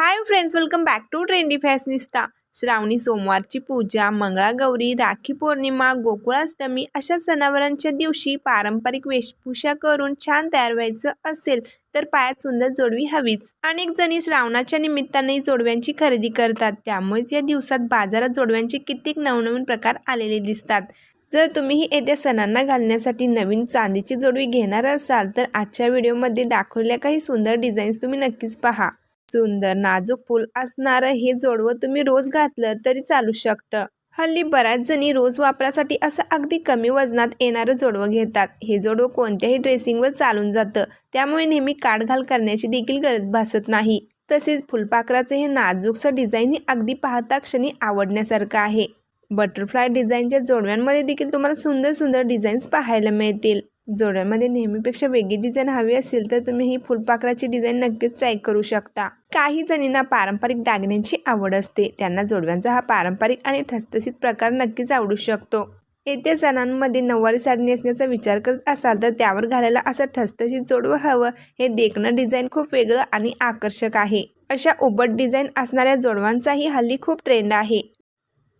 Hi friends welcome back to trendy fashionista Shravani सोमवारची पूजा मंगळागौरी राखी पौर्णिमा गोकुळाष्टमी अशा सणावारांच्या दिवशी पारंपरिक वेशभूषा करून छान तयार व्हायचं असेल तर पायात सुंदर जोडवी हवीच. अनेक जणी श्रावणाच्या निमित्ताने जोडव्यांची खरेदी करतात. त्यामुळेच या दिवसात बाजारात जोडव्यांचे कित्येक नवनवीन प्रकार आलेले दिसतात. जर तुम्हीही येत्या सणांना घालण्यासाठी नवीन चांदीची जोडवी घेणार असाल तर आजच्या व्हिडिओमध्ये दाखवलेल्या काही सुंदर डिझाईन्स तुम्ही नक्कीच पहा. सुंदर नाजूक फूल असणारं हे जोडवं तुम्ही रोज घातलं तरी चालू शकतं. हल्ली बऱ्याच जणी रोज वापरासाठी असं अगदी कमी वजनात येणारं जोडवं घेतात. हे जोडवं कोणत्याही ड्रेसिंगवर चालून जातं. त्यामुळे नेहमी काढघाल करण्याची देखील गरज भासत नाही. तसेच फुलपाखराचं हे नाजूकसं डिझाईन हे अगदी पाहता क्षणी आवडण्यासारखं आहे. बटरफ्लाय डिझाईनच्या जोडव्यांमध्ये देखील तुम्हाला सुंदर सुंदर डिझाईन्स पाहायला मिळतील. जोड्यांमध्ये नेहमीपेक्षा वेगळी डिझाईन हवी असेल तर तुम्ही ही फुलपाखराची डिझाईन नक्कीच ट्राय करू शकता. काही जणींना पारंपरिक दागिन्यांची आवड असते. त्यांना जोडव्यांचा हा पारंपरिक आणि ठसठसीत प्रकार नक्कीच आवडू शकतो. येत्या सणांमध्ये नऊवारी साडी नेसण्याचा विचार करत असाल तर त्यावर घालायला असं ठसठसीत जोडवं हवं. हे देखणं डिझाईन खूप वेगळं आणि आकर्षक आहे. अशा उबट डिझाईन असणाऱ्या जोडवांचाही हल्ली खूप ट्रेंड आहे.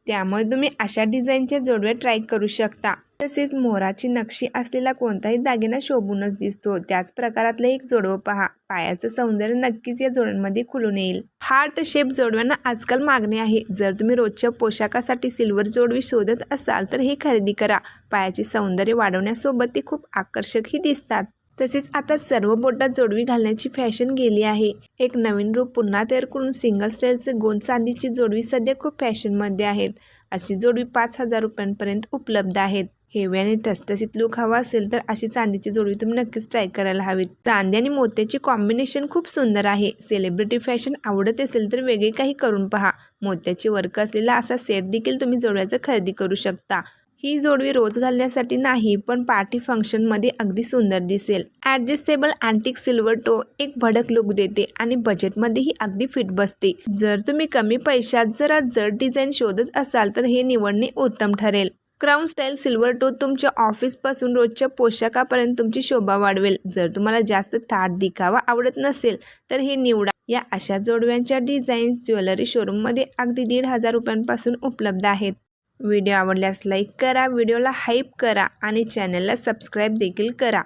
त्यामुळे तुम्ही अशा डिझाईनचे जोडवे ट्राय करू शकता. तसेच मोराची नक्षी असलेला कोणताही दागिना शोभूनच दिसतो. त्याच प्रकारातलं एक जोडवं पहा. पायाचं सौंदर्य नक्कीच या जोड्यांमध्ये खुलून येईल. हार्ट शेप जोडव्यांना आजकाल मागणी आहे. जर तुम्ही रोजच्या पोशाखासाठी सिल्वर जोडवी शोधत असाल तर हे खरेदी करा. पायाचे सौंदर्य वाढवण्यासोबत ते खूप आकर्षकही दिसतात. तसेच आता सर्व बोटात जोडवी घालण्याची फॅशन गेली आहे. एक नवीन रूप पुन्हा तयार करून सिंगल स्टाईलचे गोंद चांदीची जोडवी सध्या खूप फॅशनमध्ये आहेत. अशी जोडवी पाच हजार रुपयांपर्यंत उपलब्ध आहेत. हेवी आणि ठसठसीत लुक हवा असेल तर अशी चांदीची जोडवी तुम्ही नक्कीच ट्राय करायला हवी चांदी आणि मोत्याची कॉम्बिनेशन खूप सुंदर आहे. सेलिब्रिटी फॅशन आवडत असेल तर वेगळे काही करून पहा. मोत्याची वर्क असलेला असा सेट देखील तुम्ही जोडव्याचं खरेदी करू शकता. ही जोडवी रोज घालण्यासाठी नाही पण पार्टी फंक्शनमध्ये अगदी सुंदर दिसेल. ॲडजस्टेबल अँटिक सिल्वर टो एक भडक लुक देते आणि बजेटमध्येही अगदी फिट बसते. जर तुम्ही कमी पैशात जरा जड डिझाईन शोधत असाल तर हे निवडणे उत्तम ठरेल. क्राऊन स्टाईल सिल्वर टो तुमच्या ऑफिसपासून रोजच्या पोशाखापर्यंत तुमची शोभा वाढवेल. जर तुम्हाला जास्त थाट दिखावा आवडत नसेल तर हे निवडा. या अशा जोडव्यांच्या डिझाईन्स ज्वेलरी शोरूममध्ये अगदी दीड हजार रुपयांपासून उपलब्ध आहेत. व्हिडिओ आवडल्यास लाईक करा व्हिडिओला हाईप करा आणि चॅनलला सबस्क्राईब देखील करा.